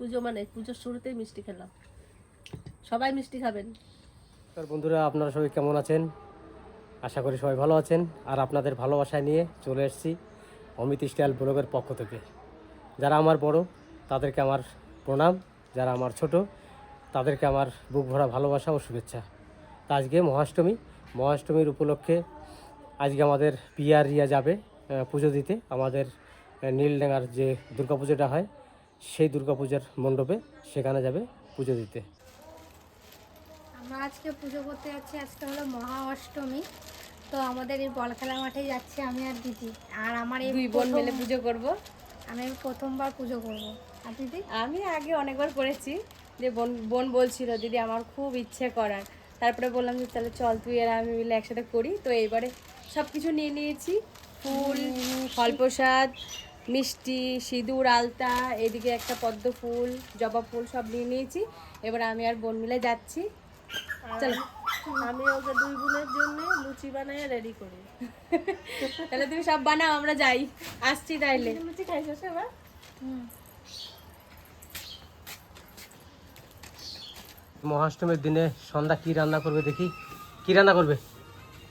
পুজো মানে পুজোর শুরুতেই মিষ্টি খেলাম। সবাই মিষ্টি খাবেন। নমস্কার বন্ধুরা, আপনারা সবাই কেমন আছেন? আশা করি সবাই ভালো আছেন। আর আপনাদের ভালোবাসায় নিয়ে চলে এসেছি অমিত স্টাইল ব্লগের পক্ষ থেকে। যারা আমার বড়, তাদেরকে আমার প্রণাম। যারা আমার ছোট, তাদেরকে আমার বুক ভরা ভালোবাসা ও শুভেচ্ছা। তা আজকে মহাষ্টমী। মহাষ্টমীর উপলক্ষে আজকে আমাদের পিয়ার রিয়া যাবে পুজো দিতে। আমাদের নীলডাঙ্গার যে দুর্গাপুজোটা হয় সেই দুর্গাপূজার মণ্ডপে সেখানে যাবে পুজো দিতে। আমরা আজকে পুজো করতে যাচ্ছি আজকে হলো মহা অষ্টমী তো আমাদের এই বল খেলা মাঠে যাচ্ছি আমি আর দিদি। আর আমার এই দুই বোন মিলে পুজো করব। আমি প্রথমবার পুজো করব। আর দিদি? আমি আগে অনেকবার করেছি যে বোন বোন বলছিল দিদি আমার খুব ইচ্ছে করার। তারপরে বললাম যে তাহলে চল তুই আর আমি মিলে একসাথে করি। তো এইবারে সব কিছু নিয়ে নিয়েছি। ফুল ফল প্রসাদ মিষ্টি সিঁদুর আলতা এদিকে একটা পদ্ম ফুল জবা ফুল সব নিয়ে নিয়েছি। এবার আমি আর বোন মিলে যাচ্ছি। চলো। আমি ওকে দুই বোনের জন্য লুচি বানিয়ে রেডি করি। তাহলে তুমি সব বানাও আমরা যাই। আসছি তাইলে। লুচি খাইছো সেবা মহাষ্টমীর দিনে সন্ধ্যা কি রান্না করবে দেখি? কি রান্না করবে?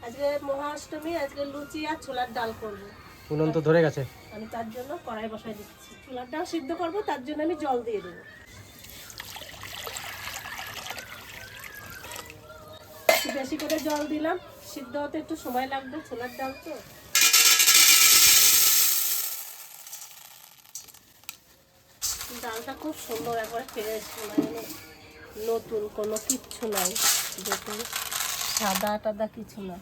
আজকে মহাষ্টমী আজকে লুচি আর ছোলার ডাল করব। উনুন তো ধরে গেছে। আমি তার জন্য কড়াই বসাই দিচ্ছি। ডাল সিদ্ধ করব, তার জন্য আমি জল দিয়ে দেবো। বেশি করে জল দিলাম। সিদ্ধ হতে একটু সময় লাগবে ছোলার ডাল তো। ডালটা খুব সুন্দর একবার ফ্রেশ মানে নতুন, কোনো কিচ্ছু নাই। দেখুন সাদা টাদা কিছু না।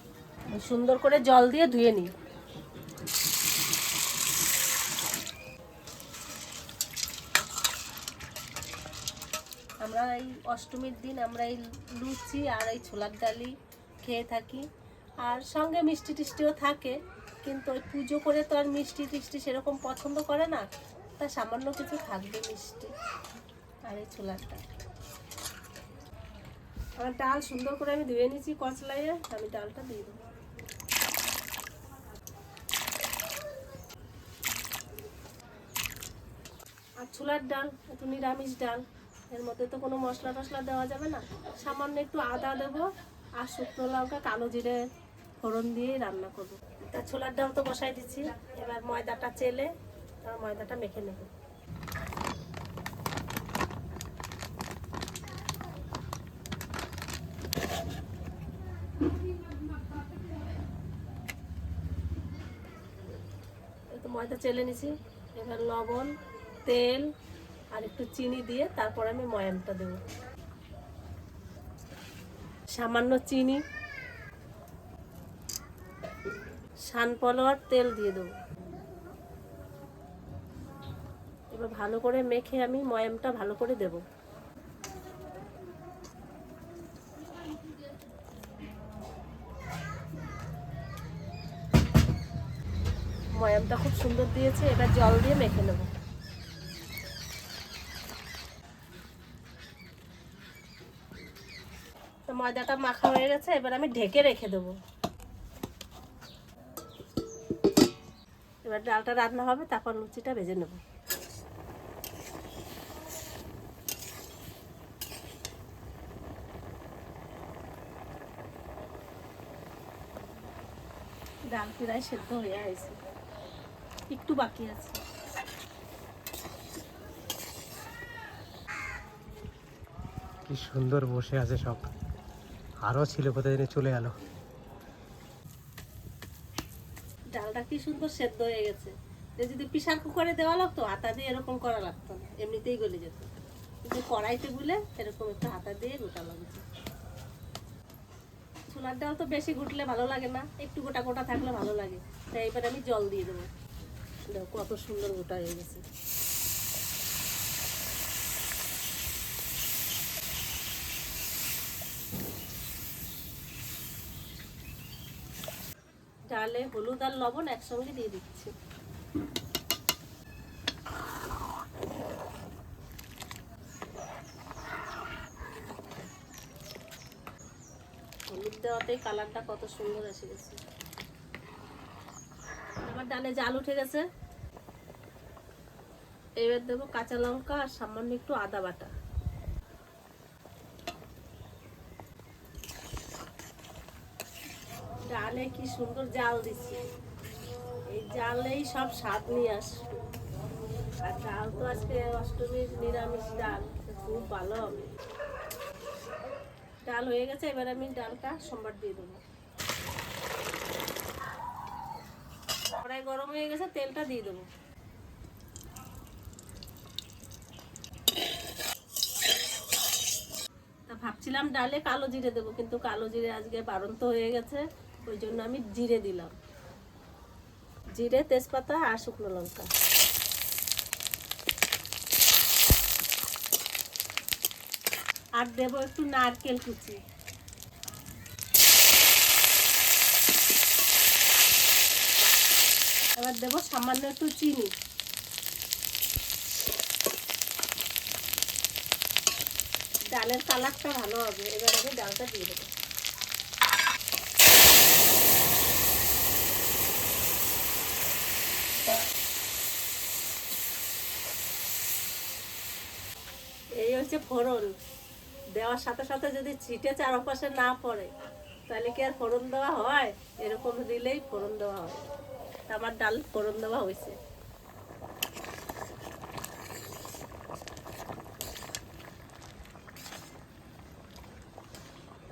সুন্দর করে জল দিয়ে ধুয়ে নিই। আমরা এই অষ্টমীর দিন আমরা এই লুচি আর এই ছোলার ডালি খেয়ে থাকি। আর সঙ্গে মিষ্টি টিষ্টিও থাকে, কিন্তু ওই পুজো করে তো আর মিষ্টি টিষ্টি সেরকম পছন্দ করে না। তা সামান্য কিছু থাকবে মিষ্টি আর এই ছোলার ডাল। আমার ডাল সুন্দর করে আমি ধুয়ে নিয়েছি কচলাইয়ে, আমি ডালটা দিয়ে দেবো। আর ছোলার ডাল, একটু নিরামিষ ডাল। এর মধ্যে তো কোনো মশলা টশলা দেওয়া যাবে না। সামান্য একটু আদা দেবো আর শুকনো লঙ্কা, কালো জিরে, ফোড়ন দিয়ে রান্না করব। তা ছোলার ডাল তো বসাই দিচ্ছি। এবার ময়দাটা চেলে তারপর ময়দাটা মেখে নেব। ময়দা চেলে নিছি। এবার লবণ, তেল আর একটু চিনি দিয়ে তারপর আমি ময়ামটা দেব। সামান্য চিনি। সানপলোয়ার তেল দিয়ে দেবো। এবার ভালো করে মেখে আমি ময়ামটা ভালো করে দেব। ময়ামটা খুব সুন্দর দিয়েছে, এবার জল দিয়ে মেখে নেব। ময়দাটা মাখা হয়ে গেছে, এবার আমি ঢেকে রেখে দেবো। এবার ডালটা রান্না হবে, তারপর লুচিটা ভেজে নেব। ডাল প্রায় সেদ্ধ হয়ে আছে একটু বাকি আছে। কি সুন্দর বসে আছে সব। আরও ছিল, কোথায় জানি চলে গেল। ডালটা কি সুন্দর সেদ্ধ হয়ে গেছে। যদি প্রেশার কুকারে দেওয়া লাগতো হাতা দিয়ে এরকম করা লাগতো না, এমনিতেই গলে যেত। কিন্তু কড়াইতে গুলে এরকম একটু হাতা দিয়ে গোটা লাগছে ছোলার ডাল তো বেশি গুটলে ভালো লাগে না, একটু গোটা গোটা থাকলে ভালো লাগে। তাই এবার আমি জল দিয়ে দেবো। দেখো কত সুন্দর গোটা হয়ে গেছে। ডালে হলুদ আর লবণ একসঙ্গে দিয়ে দিচ্ছি। হলুদ দেওয়াতেই কালারটা কত সুন্দর এসে গেছে। এবার ডালে জাল উঠে গেছে। এবার দেবো কাঁচা লঙ্কা আর সামান্য একটু আদা বাটা। ডালে কি সুন্দর জাল দিচ্ছি। এই জালেই সব স্বাদ নিয়ে আসবে আর ডাল তো আজকে অষ্টমীর নিরামিষ ডাল, খুব ভালো হবে। ডাল হয়ে গেছে, এবার আমি ডালটা সোমবার দিয়ে দেবো। কড়াই গরম হয়ে গেছে, তেলটা দিয়ে দেবো। ভাবছিলাম ডালে কালো জিরে দেবো, কিন্তু কালো জিরে আজকে বারন্ত হয়ে গেছে। ওই জন্য আমি জিরে দিলাম। জিরে তেজপাতা আর শুকনো লঙ্কা। আর দেবো একটু নারকেল কুচি। এবার দেবো সামান্য একটু চিনি। ডালের কালারটা ভালো হবে। এবার আমি ডালটা দিয়ে দেবো এই হচ্ছে ফোড়ন। দেওয়ার সাথে সাথে যদি ছিটে চারপাশে না পড়ে, তাহলে কি আর ফোড়ন দেওয়া হয়? এরকম দিলেই ফোড়ন দেওয়া হয়। আমার ডাল ফোড়ন দেওয়া হয়েছে।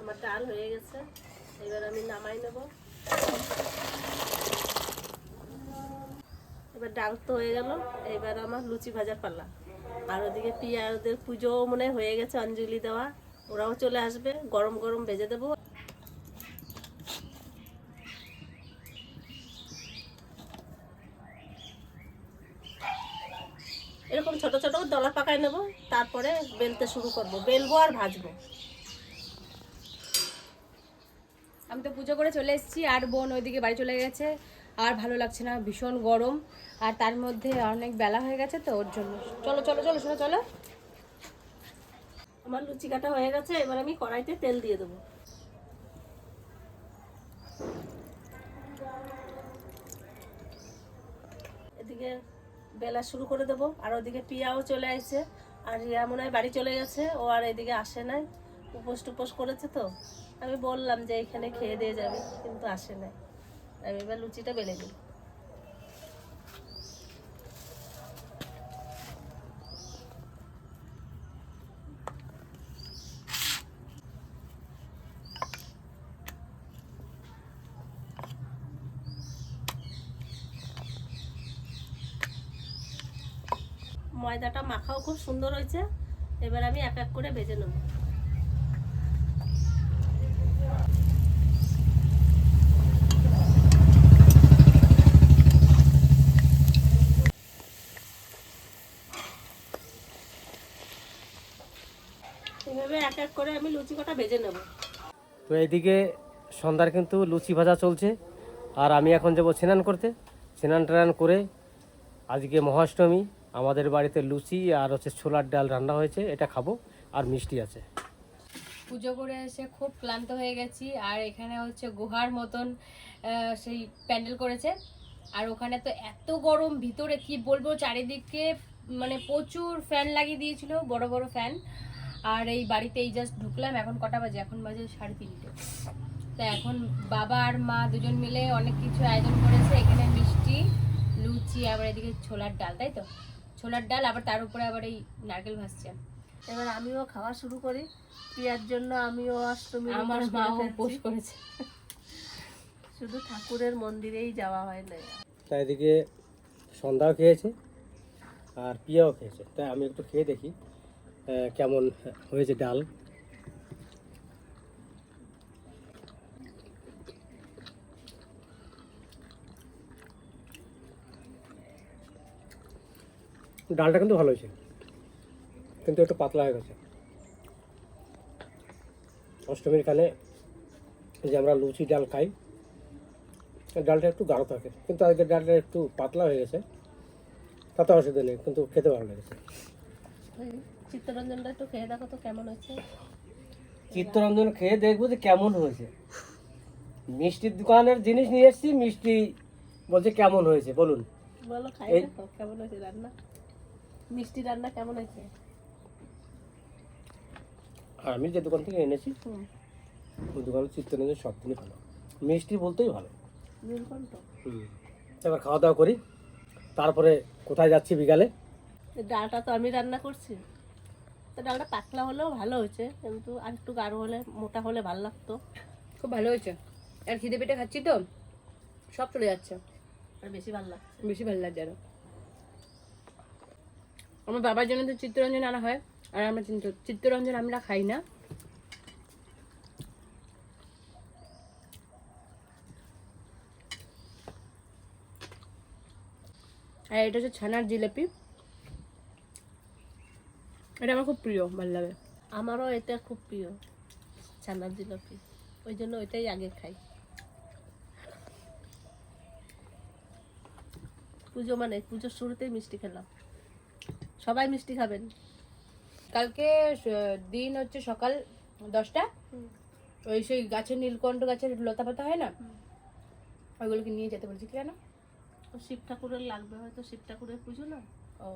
আমার ডাল হয়ে গেছে। এবার আমি নামাই নেব। এবার ডাল তো হয়ে গেল। এবার আমার লুচি ভাজার পাল্লা আর ওদিকে পিয়াদের পুজোও মনে হয়ে গেছে, অঞ্জলি দেওয়া। ওরাও চলে আসবে, গরম গরম ভেজে দেবো। এরকম ছোট ছোট দলা পাকায় নেব, তারপরে বেলতে শুরু করব। বেলবো আর ভাজবো। আমি তো পুজো করে চলে এসেছি, আর বোন ওইদিকে বাড়ি চলে গেছে। আর ভালো লাগছে না, ভীষণ গরম। আর তার মধ্যে অনেক বেলা হয়ে গেছে তো, ওর জন্য। চলো চলো চলো, শোনো, চলো। আমার লুচি কাটা হয়ে গেছে, এবার আমি কড়াইতে তেল দিয়ে দেবো। এদিকে বেলা শুরু করে দেবো, আর ওদিকে পিয়াও চলে আসছে আর রিয়া মনে হয় বাড়ি চলে গেছে, ও আর এদিকে আসে নাই। উপোস টুপোস করেছে তো, আমি বললাম যে এখানে খেয়ে দিয়ে যাবে, কিন্তু আসে নাই। আমি এবার লুচিটা বেলে দিই ময়দাটা মাখাও খুব সুন্দর হয়েছে। এবার আমি এক এক করে ভেজে নেব এভাবে এক এক করে আমি লুচি কটা ভেজে নেব। তো এইদিকে সন্ধ্যার কিন্তু লুচি ভাজা চলছে। আর আমি এখন যাব স্নান করতে। স্নান টান করে আজকে মহাষ্টমী আমাদের বাড়িতে লুচি আর হচ্ছে ছোলার ডাল রান্না হয়েছে এটা খাব। আর মিষ্টি আছে। পুজো করে এসে খুব ক্লান্ত হয়ে গেছি আর এখানে হচ্ছে গুহার মতন সেই প্যান্ডেল করেছে। আর ওখানে তো এত গরম ভিতরে কি বলব চারিদিকে মানে প্রচুর ফ্যান লাগিয়ে দিয়েছিল বড় বড় ফ্যান আর এই বাড়িতে এই জাস্ট ঢুকলাম এখন কটা বাজে? এখন বাজে সাড়ে তিনটে। তা এখন বাবা আর মা দুজন মিলে অনেক কিছু আয়োজন করেছে। এখানে মিষ্টি লুচি আবার এদিকে ছোলার ডাল তাই তো? ছোলার ডাল আবার তার উপরে আবার এই নারকেল ভাসছে এবার আমিও খাওয়া শুরু করি। পিয়ার জন্য আমিও অষ্টমী আমার উপোস মা উপোস করেছে। শুধু ঠাকুরের মন্দিরেই যাওয়া হয় না। তাই এদিকে সন্ধ্যাও খেয়েছে আর পিয়াও খেয়েছে। তাই আমি একটু খেয়ে দেখি। কেমন হয়েছে ডাল? ডালটা কিন্তু ভালো হয়েছে। কিন্তু একটু পাতলা হয়ে গেছে। অষ্টমীর কানে যে আমরা লুচি ডাল খাই, ডালটা একটু গাঢ় থাকে, কিন্তু আজকে ডালটা একটু পাতলা হয়ে গেছে। তাতে অসুবিধা নেই, কিন্তু খেতে ভালো লেগেছে। ওই চিত্তরঞ্জনটা একটু খেয়ে দেখো তো কেমন হয়েছে। চিত্তরঞ্জন খেয়ে দেখব যে কেমন হয়েছে। মিষ্টির দোকানের জিনিস নিয়ে এসেছি মিষ্টি বলছে কেমন হয়েছে বলুন। বলো খাই দেখো কেমন হয়েছে রান্না? মিষ্টি রান্না কেমন হয়েছে? আমি যে দোকান থেকে এনেছি ওই দোকানের চিত্তরঞ্জন সব দিনই ভালো। মিষ্টি বলতেই ভালো। হুম। এবার খাওয়া দাওয়া করি। তারপরে কোথায় যাচ্ছি বিকালে? ডালটা তো আমি রান্না করছি। তো ডালটা পাতলা হলেও ভালো হয়েছে। কিন্তু আর একটু গাঢ় হলে মোটা হলে ভালো লাগতো। খুব ভালো হয়েছে। আর খিদে পেটে খাচ্ছি তো সব চলে যাচ্ছে। আর বেশি ভালো লাগছে। বেশি ভালো লাগছে আরও। আমার বাবার জন্য তো চিত্তরঞ্জন আনা হয় আর আমরা চিত্ত- চিত্তরঞ্জন আমরা খাই না। আর এটা হচ্ছে ছানার জিলেপি। এটা আমার খুব প্রিয় ভালো লাগে। আমারও এটা খুব প্রিয় ছানার জিলাপি। ওই জন্য ওইটাই আগে খাই। পুজো মানে পুজোর শুরুতেই মিষ্টি খেলাম। সবাই মিষ্টি খাবেন। কালকে দিন হচ্ছে সকাল দশটা। ওই সেই গাছের নীলকণ্ঠ গাছের লতা পাতা হয় না? ওইগুলোকে নিয়ে যেতে বলছি কেন? শিব ঠাকুরের লাগবে হয়তো শিব ঠাকুরের পুজো না? ও।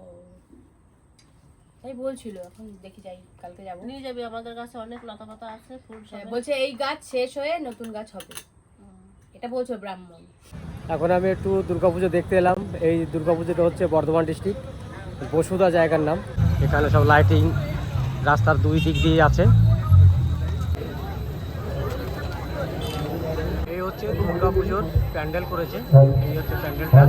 তাই বলছিল এখন দেখি যাই কালকে যাব। নিয়ে যাবি আমাদের কাছে অনেক লতা পাতা আছে ফুল হ্যাঁ, বলছে এই গাছ শেষ হয়ে নতুন গাছ হবে। এটা বলছো ব্রাহ্মণ। এখন আমি একটু দুর্গাপুজো দেখতে এলাম। এই দুর্গাপুজোটা হচ্ছে বর্ধমান ডিস্ট্রিক্ট বসুধা জায়গার নাম। এখানে সব লাইটিং রাস্তার দুই দিক দিয়ে আছে। এই হচ্ছে দুর্গাপুজোর প্যান্ডেল করেছে। এই হচ্ছে প্যান্ডেলটা।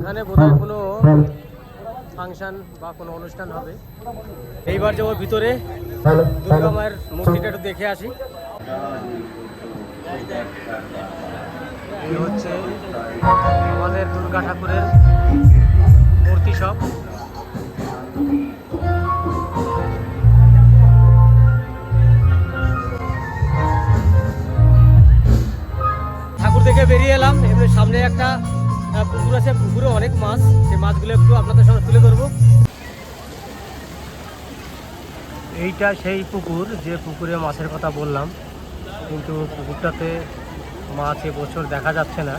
এখানে বোধহয় কোনো ফাংশন বা কোনো অনুষ্ঠান হবে। এইবার যাব ভিতরে। দুর্গা মায়ের মূর্তিটা একটু দেখে আসি। এই হচ্ছে আমাদের দুর্গা ঠাকুরের মূর্তি সব। ঠাকুর দেখে বেরিয়ে এলাম। এমনি সামনে একটা আছে, পুকুরে অনেক মাছ। সেই মাছগুলো একটু আপনাদের সামনে তুলে ধরবো। এইটা সেই পুকুর, যে পুকুরে মাছের কথা বললাম। কিন্তু পুকুরটাতে মাছ এবছর দেখা যাচ্ছে না।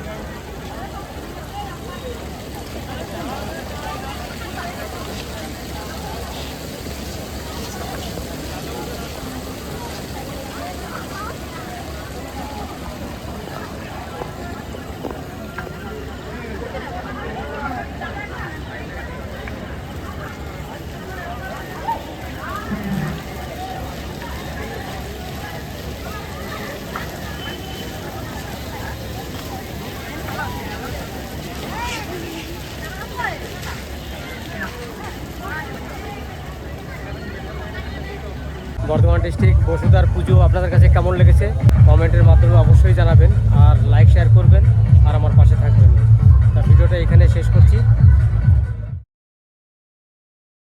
বর্ধমান ডিস্ট্রিক্ট বসুধার পুজো আপনাদের কাছে কেমন লেগেছে? কমেন্টের মাধ্যমে অবশ্যই জানাবেন, আর লাইক শেয়ার করবেন, আর আমার পাশে থাকবেন। তা ভিডিওটা এখানে শেষ করছি।